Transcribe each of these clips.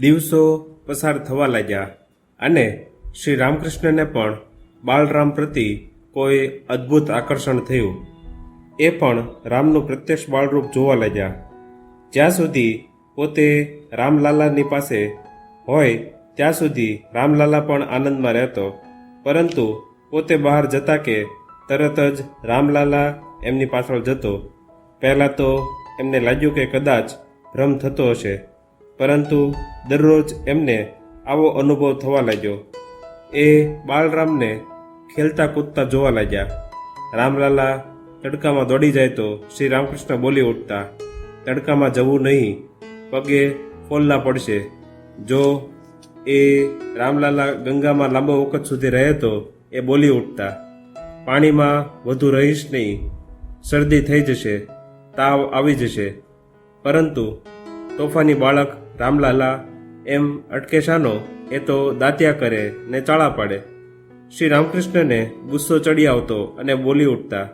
દિવસો પસાર થવા લાગ્યા અને શ્રી રામકૃષ્ણને પણ બાળરામ પ્રતિ કોઈ અદ્ભુત આકર્ષણ થયું. એ પણ રામનું પ્રત્યક્ષ બાળરૂપ જોવા લાગ્યા. જ્યાં સુધી પોતે રામલાલાની પાસે હોય, ત્યાં સુધી રામલાલા પણ આનંદમાં રહેતો. પરંતુ પોતે બહાર જતા કે તરત જ રામલાલા એમની પાછળ જતો. પહેલાં તો એમને લાગ્યું કે કદાચ ભ્રમ થતો હશે. પરંતુ દરરોજ એમને આવો અનુભવ થવા લાગ્યો. એ બાળરામને ખેલતા કૂદતા જોવા લાગ્યા. રામલાલા તડકામાં દોડી જાય તો શ્રી રામકૃષ્ણ બોલી ઉઠતા, તડકામાં જવું નહીં, પગે ફોલ્લા પડશે. જો એ રામલાલા ગંગામાં લાંબો વખત સુધી રહે તો એ બોલી ઉઠતા, પાણીમાં વધુ રહીશ નહીં, શરદી થઈ જશે, તાવ આવી જશે. પરંતુ તોફાની બાળક રામલાલા, એમ અટકે શાનો એ તો દાંત્યા કરે ને ચાળા પાડે. શ્રી રામકૃષ્ણને ગુસ્સો ચડી આવતો અને બોલી ઉઠતા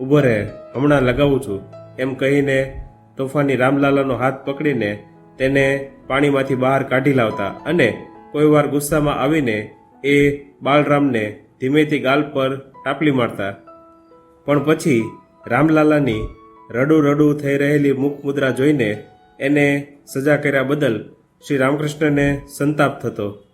ઊભો રહે, હમણાં લગાવું છું. એમ કહીને તોફાની રામલાલાનો હાથ પકડીને તેને પાણીમાંથી બહાર કાઢી લાવતા અને કોઈ વાર ગુસ્સામાં આવીને એ બાળરામને ધીમેથી ગાલ પર ટાપલી મારતા. પણ પછી રામલાલાની રડું રડું થઈ રહેલી મુખ મુદ્રા જોઈને એને સજા કર્યા બદલ શ્રી રામકૃષ્ણને સંતાપ થતો.